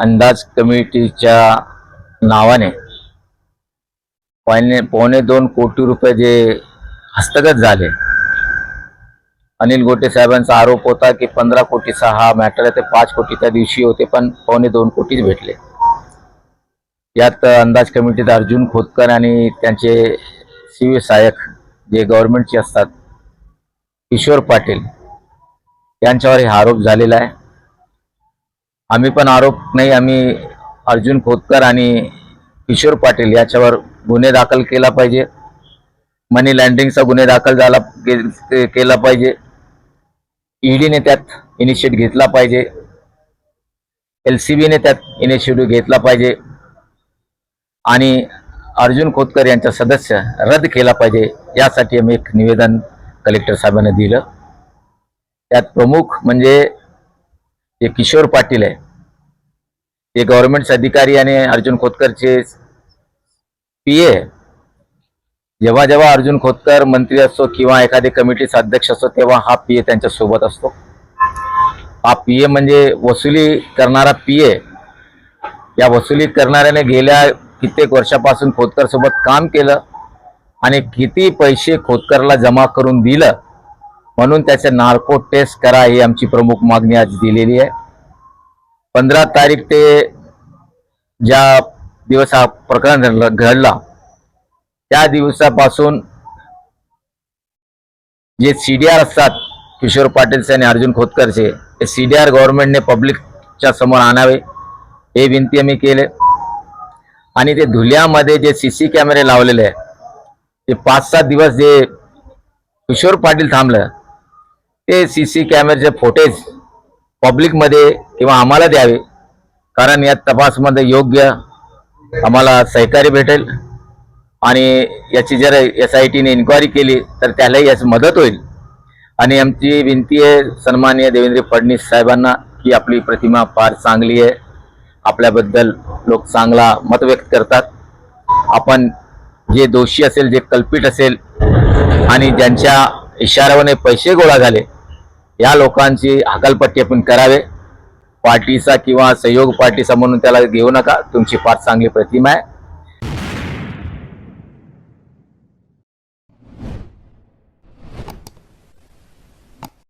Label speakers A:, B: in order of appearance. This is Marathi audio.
A: अंदाज कमिटीच्या नावाने पावणे पावणे दोन कोटी रुपये जे हस्तगत झाले. अनिल गोटे साहेबांचा आरोप होता की पंधरा कोटीचा हा मॅटर आहे ते पाच कोटी त्या दिवशी होते पण पावणे दोन कोटीच भेटले. यात अंदाज कमिटीत अर्जुन खोतकर आणि त्यांचे शिव सहाय्यक जे गव्हर्नमेंटचे असतात किशोर पाटील यांच्यावर हा आरोप झालेला आहे. आम्ही पण आरोप नाही आम्ही अर्जुन खोतकर आणि किशोर पाटील याच्यावर गुन्हे दाखल केला पाहिजे. मनी लँड्रिंगचा गुन्हे दाखल झाला के- केला पाहिजे. ईडीने त्यात इनिशिएट घेतला पाहिजे. एल सी बीने त्यात इनिशिएटिव्ह घेतला पाहिजे. आणि अर्जुन खोतकर यांचा सदस्य रद्द केला पाहिजे यासाठी आम्ही एक निवेदन कलेक्टर साहेबांना दिलं. त्यात प्रमुख म्हणजे जे किशोर पाटील आहे ते गव्हर्नमेंटचे अधिकारी आणि अर्जुन खोतकरचे पी ए जेव्हा जेव्हा अर्जुन खोतकर मंत्री असतो किंवा एखादी कमिटीचा अध्यक्ष असतो तेव्हा हा पी ए त्यांच्यासोबत असतो. हा पी ए म्हणजे वसुली करणारा पी ए या वसुली करणाऱ्याने गेल्या कित्येक वर्षापासून खोतकर सोबत काम केलं आणि किती पैसे खोतकरला जमा करून दिलं म्हणून त्याचे नार्को टेस्ट करा ही आमची प्रमुख मागणी आज दिलेली आहे. पंधरा तारीख ते ज्या दिवस हा प्रकरण घडला घडला त्या दिवसापासून जे सी डी आर असतात किशोर पाटीलचे आणि अर्जुन खोतकरचे ते सी डी आर गव्हर्नमेंटने पब्लिकच्या समोर आणावे हे विनंती आम्ही केले. आणि ते धुल्यामध्ये जे सी सी कॅमेरे लावलेले आहे ते पाच सात दिवस जे किशोर पाटील थांबलं ते सी सी कॅमेरेचे फोटेज पब्लिकमध्ये किंवा आम्हाला द्यावे. कारण या तपासमध्ये योग्य आम्हाला सहकार्य भेटेल. आणि याची जर एस आय टीने इन्क्वायरी केली तर त्यालाही याची मदत होईल. आणि आमची विनंती आहे सन्माननीय देवेंद्र फडणवीस साहेबांना की आपली प्रतिमा फार चांगली आहे. आपल्याबद्दल लोक चांगला मत व्यक्त करतात. आपण जे दोषी असेल जे कल्पित असेल आणि ज्यांच्या इशाऱ्याने पैसे गोळा झाले या लोकांची हकालपट्टी आपण करावे. पार्टीचा किंवा सहयोग पार्टीचा म्हणून त्याला घेऊ नका. तुमची फार चांगली प्रतिमा आहे.